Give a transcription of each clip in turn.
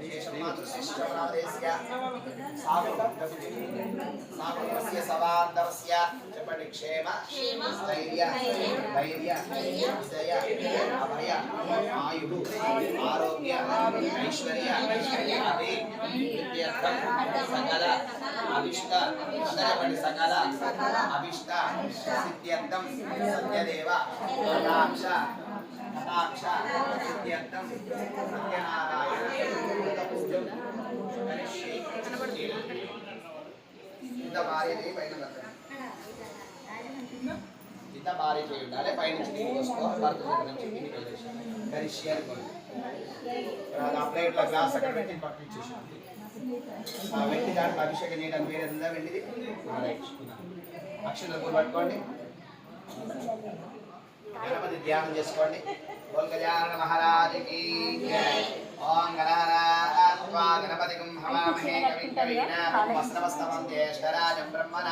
శేషమాతృశ్రవణాదేశ్య సవాంతరస్య చెప్పండి క్షేమ స్థైర్య ధైర్య విజయ అభయ ఆయు ఆరోగ్య ఐశ్వర్య సకల అభిష్ట అందరపడి సకల అభిష్ట సిద్ధ్యర్థం సత్యదేవ కటాక్ష కటాక్ష సిద్ధ్యర్థం సత్యనారాయణ పూజం కరిష్యే ఇంత పైన పెట్టండి. ఇంత చేయి ఉండాలి పైనుంచి నీళ్ళు పోసుకో భర్త నుంచి కిందికి వెళ్ళేసి అనుకోండి గ్లాస్ అక్కడ పెట్టి పక్కన ఆ వెండి దాంట్లో అభిషేకం చేయడానికి వేరే ఉందా వెండిది? అక్షర పూలు పట్టుకోండి. గణపతి ధ్యానం చేసుకోండి. బోల్ మహారాజుకి ఓం గణానాత్వా గణపతిగం హవామహే కవిం కవీనాం వస్త్రవస్తవం జ్యేష్ఠరాజం బ్రహ్మణ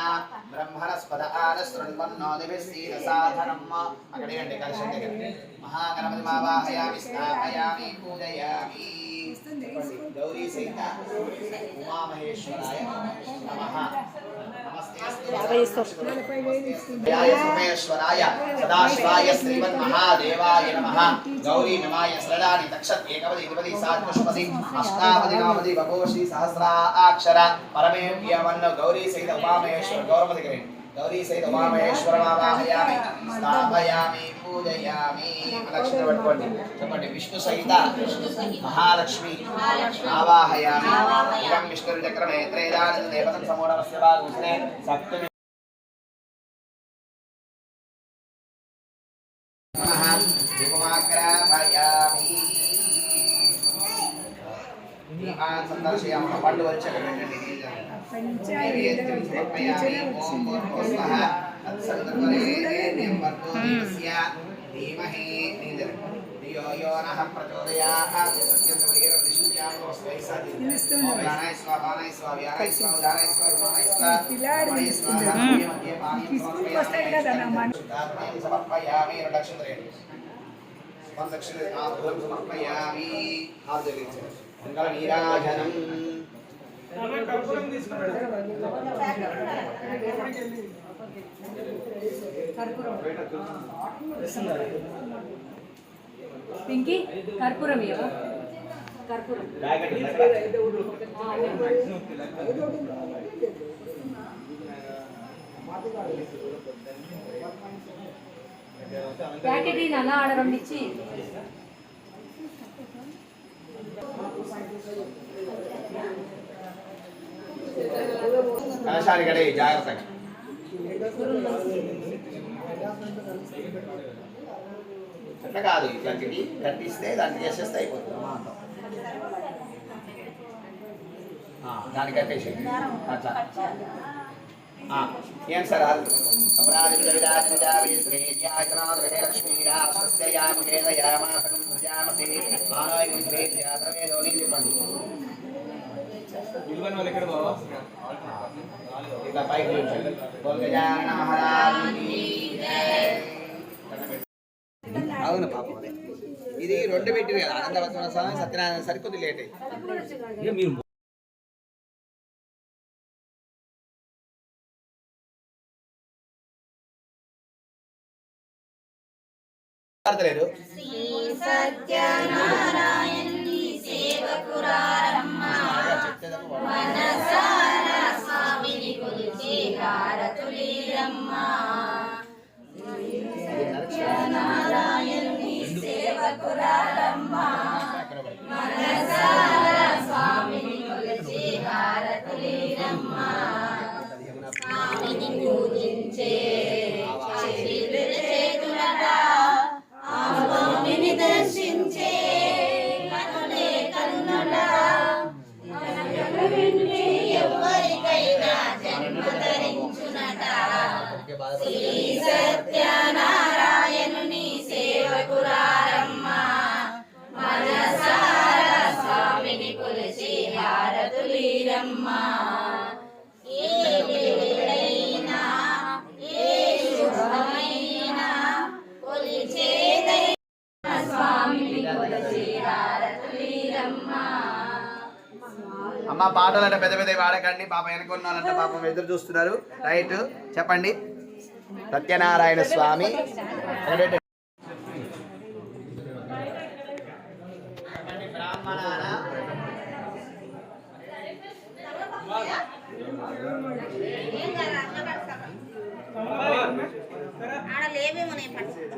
బ్రహ్మణస్పద ఆనశృణ్వన్నోదిభిస్సీన సాధనం అక్కడే అండి కలిసి దగ్గర. మహాగణపతి మావాహయామి స్థాపయామి పూజయామి. గౌరీ సహిత ఉమామహేశ్వరాయ నమః. నమస్తే సుమేశ్వరాయ సదాశివాయ శ్రీమన్మహాదేవాయ నమః గౌరీ నమాయ సరళాని దక్షత్ ఏకవది ఇరువది సాత్పుష్పది అష్టావది నవది బభోషి సహస్రాక్షర పరమేవ్యమన్న గౌరీ సహిత ఉమామహేశ్వర గౌరవది గరి గౌరీ సహిత ఉమామహేశ్వరమావాహయామి స్థాపయామి పూజయామి లక్ష్మి పట్టుకోండి చెప్పండి విష్ణు సహిత మహాలక్ష్మి ఆవాహయామి ఇదం విష్ణు చక్రమే త్రేదానంద దేవతం సమూఢమస్య సప్తమి దీపమాగ్రాపయామి దీపాన్ సందర్శయామ పండు వచ్చి అక్కడ పెట్టండి నైవేద్యం సమర్పయామి ఓం భూర్భువస్వః తత్సవితుర్వరేణ్యం భర్గో దేవస్య ధీమహి నిధర్ ధియో యో నః ప్రచోదయాత్ సత్యం సమీర విష్ణుయామో స్వైసాది ఓం ప్రాణాయ పానీయం సమర్పయామి మంగళ నీరాజనం పింకీ కర్పూరం. ఇవ్వ కర్పూరం ప్యాకెట్ అలా ఆర్డర్ రెండు ఇచ్చి కలశాలు జాగ్రత్తగా. అట్లా కాదు ఇట్లాంటివి కట్టిస్తే దాన్ని చేసేస్తే అయిపోతుంది. దాన్ని కట్టేసి అట్లా. ఏం సార్ ఇట్లా పైకి. అవును పాపం అదే. ఇది రెండు పెట్టింది కదా ఆనందవత్సవ స్వామి సత్యనారాయణ సరికొద్ది లేట్ అయింది. లేదు? సత్యనారాయణ పాటలు అంటే పెద్ద పెద్ద వాడకండి. పాప వెనుకున్నానంటే పాపం ఎదురు చూస్తున్నారు. రైట్ చెప్పండి. సత్యనారాయణ స్వామి. ఆడ లేవేమో నేను పట్టుకుంటా.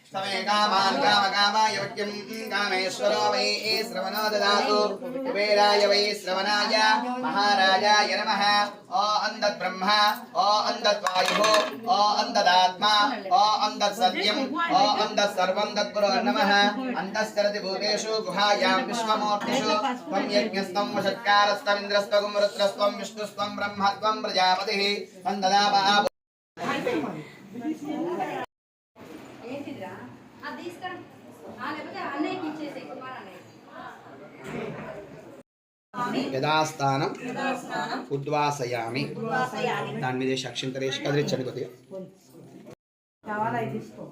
समे कामान् कामकामाय कुबेराय वै श्रवणाय। महाराजाय नमः। ओ ओ ओ ओ ओ नमः। भूतेषु, गुहायां विश्वमूर्तिषु। त्वं यज्ञस्त्वं वषत्कारस्त्वमिन्द्रस्त्वं रुद्रस्त्वं विष्णुस्त्वं प्रजापतिः। ఏంటిదిరా అది తీసుకురా. ఆ, లేకపోతే అన్నయ్యకి ఇచ్చేసేయ్ కుమార్ అన్నయ్య యథాస్థానం. ఉద్వాసయామి. వాసయామి దాని మీద వేసి అక్షింతలేసి కదిలించండి కొద్దిగా. కావాలా ఇది తీసుకో.